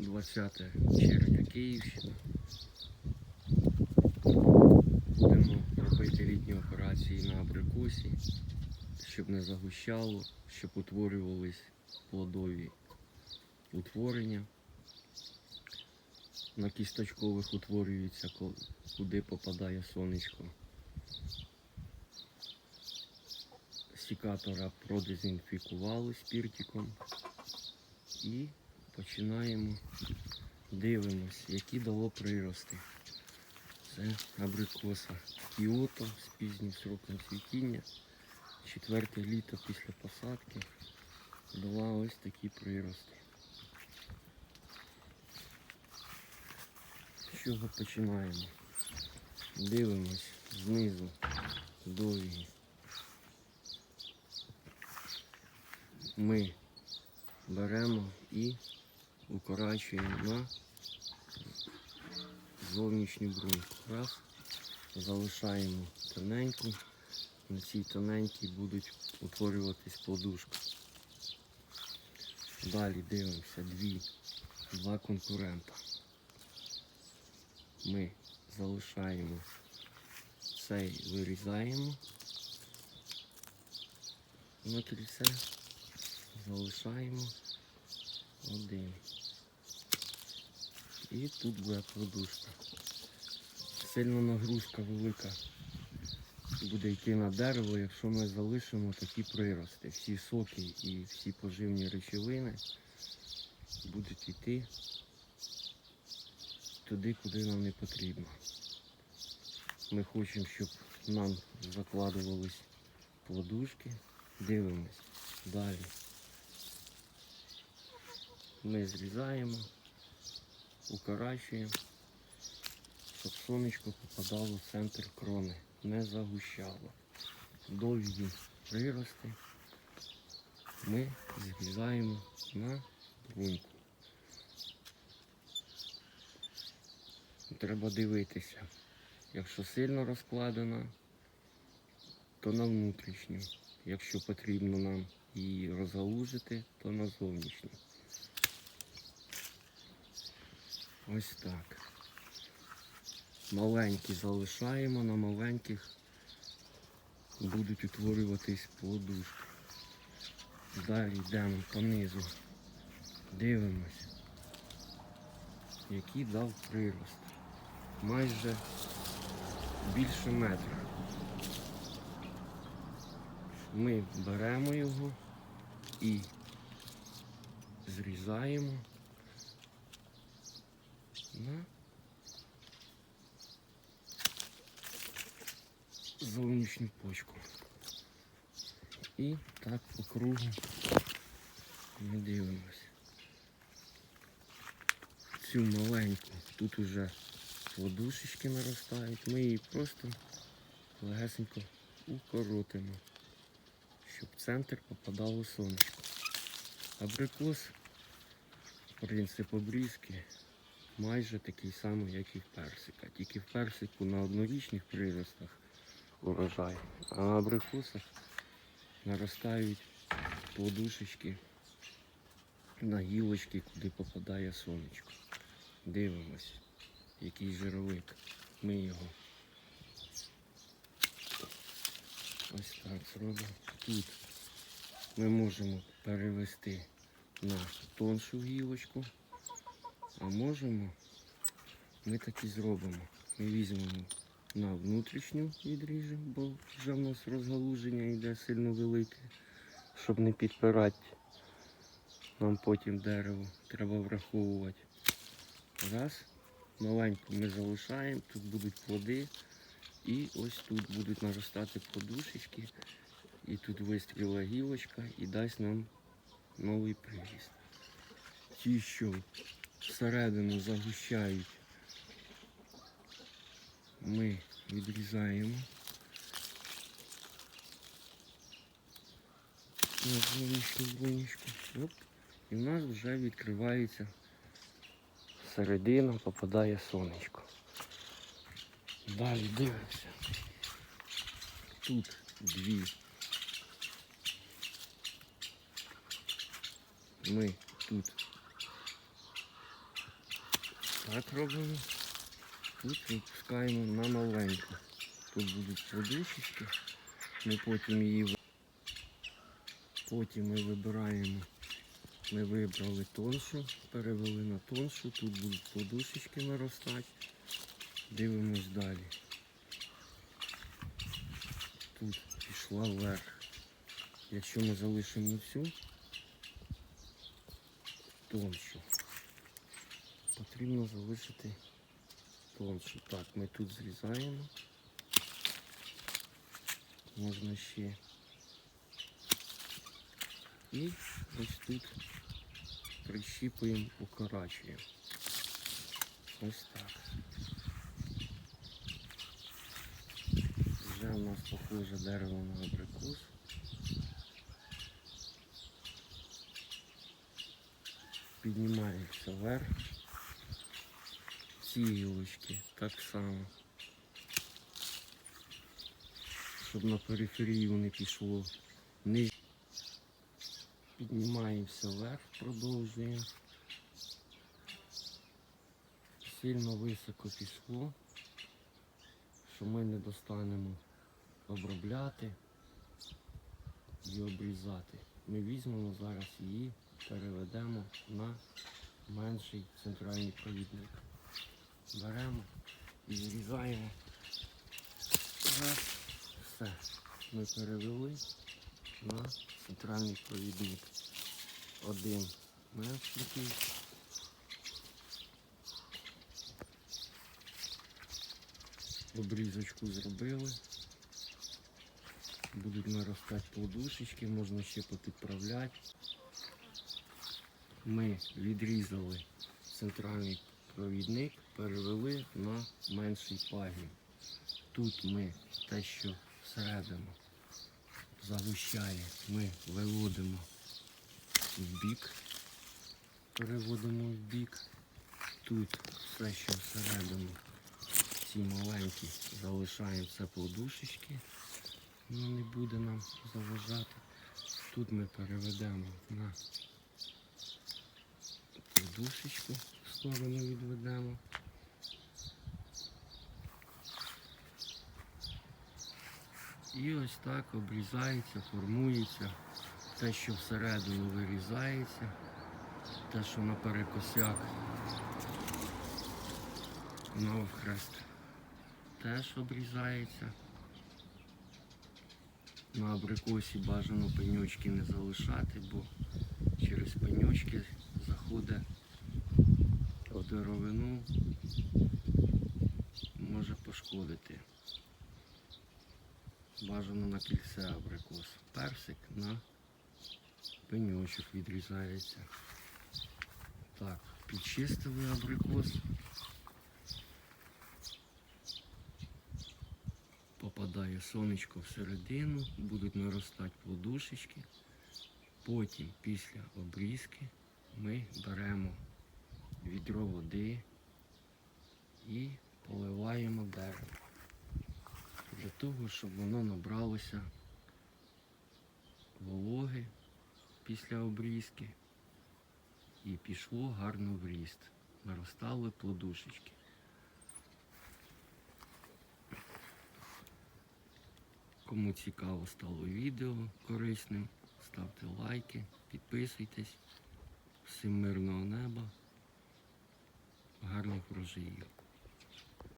20 червня Київщина. Будемо робити літні операції на абрикосі, щоб не загущало, щоб утворювались плодові утворення. На кісточкових утворюється, куди попадає сонечко. Сікатора продезінфікували спіртиком і починаємо дивимось, які дало прирости. Це абрикоса Кіото з пізнім сроком цвітіння. Четверте літо після посадки дала ось такі прирости. З чого починаємо? Дивимось знизу довгі. Ми беремо і укорачуємо зовнішню бруньку. Раз, залишаємо тоненьку. На цій тоненькій будуть утворюватись подушки. Далі дивимося дві, два конкурента. Ми залишаємо цей вирізаємо на кільце, залишаємо один. І тут буде подушка. Сильно нагрузка велика буде йти на дерево, якщо ми залишимо такі прирости. Всі соки і всі поживні речовини будуть йти туди, куди нам не потрібно. Ми хочемо, щоб нам закладувались плодушки. Дивимось. Далі. Ми зрізаємо, укорачуємо, щоб сонечко попадало в центр крони, не загущало. Довгі прирости ми зрізаємо на бруньку. Треба дивитися. Якщо сильно розкладена, то на внутрішню. Якщо потрібно нам її розгалужити, то на зовнішню. Ось так. Маленькі залишаємо, на маленьких будуть утворюватись подушки. Далі йдемо понизу. Дивимось, який дав прирост. Майже більше метра. Ми беремо його і зрізаємо на зовнішню почку. І так по кругу ми дивимося. Цю маленьку тут уже подушечки наростають. Ми її просто легесенько укоротимо, щоб в центр попадало сонечко. Абрикос, принцип обрізки, майже такий самий, як і в персика. Тільки в персику на однорічних приростах урожай, а на абрикосах наростають подушечки на гілочки, куди попадає сонечко. Дивимось, який жировик. Ми його ось так зробимо. Тут ми можемо перевести на тоншу гілочку, а можемо ми так і зробимо. Ми візьмемо на внутрішню відріжемо, бо вже в нас розгалуження йде сильно велике, щоб не підпирати нам потім дерево. Треба враховувати. Раз, маленьку ми залишаємо, тут будуть плоди. І ось тут будуть наростати подушечки. І тут вистріла гілочка і дасть нам новий приріст. Ті, що всередину загущають, ми відрізаємо. Оп. І в нас вже відкривається середина, попадає сонечко. Далі дивимося. Тут дві. Ми тут так робимо. Тут випускаємо на маленьку. Тут будуть подушечки. Ми потім її потім ми вибираємо. Ми вибрали тоншу, перевели на тоншу, тут будуть подушечки наростати. Дивимось далі. Тут пішла вверх. Якщо ми залишимо цю тоншу, потрібно залишити тоншу. Так, ми тут зрізаємо. Можна ще. І ось тут прищіпуємо, укорачуємо. Ось так. Вже у нас похоже дерево на абрикос. Піднімаємося вверх. Ці гілочки так само. Щоб на периферію не пішло ниж. Піднімаємося вверх, продовжуємо. Сильно високо пішло, що ми не достанемо обробляти і обрізати. Ми візьмемо зараз її, переведемо на менший центральний провідник. Беремо і зрізаємо. Все. Ми перевели на центральний провідник. Один менший. Обрізочку зробили. Будуть наростати подушечки, можна ще попідправляти. Ми відрізали центральний провідник, перевели на менший пагін. Тут ми те, що всередину загущає, ми виводимо в бік, переводимо в бік. Тут все, що всередину, ці маленькі, залишаємо це подушечки, воно не буде нам заважати. Тут ми переведемо на подушечку, сторону відведемо. І ось так обрізається, формується те, що всередину вирізається, те, що наперекосяк навхрест теж обрізається. На абрикосі бажано пеньочки не залишати, бо через пеньочки заходить в деревину, може пошкодити. Бажано на кільце абрикос. Персик на пеньочок відрізається. Так, підчистили абрикос. Попадає сонечко всередину, будуть наростати плодушечки. Потім після обрізки ми беремо відро води і поливаємо дерево для того, щоб воно набралося вологи після обрізки і пішло гарно в ріст. Наростали плодушечки. Кому цікаво стало відео корисним, ставте лайки, підписуйтесь. Всім мирного неба, гарних врожаїв.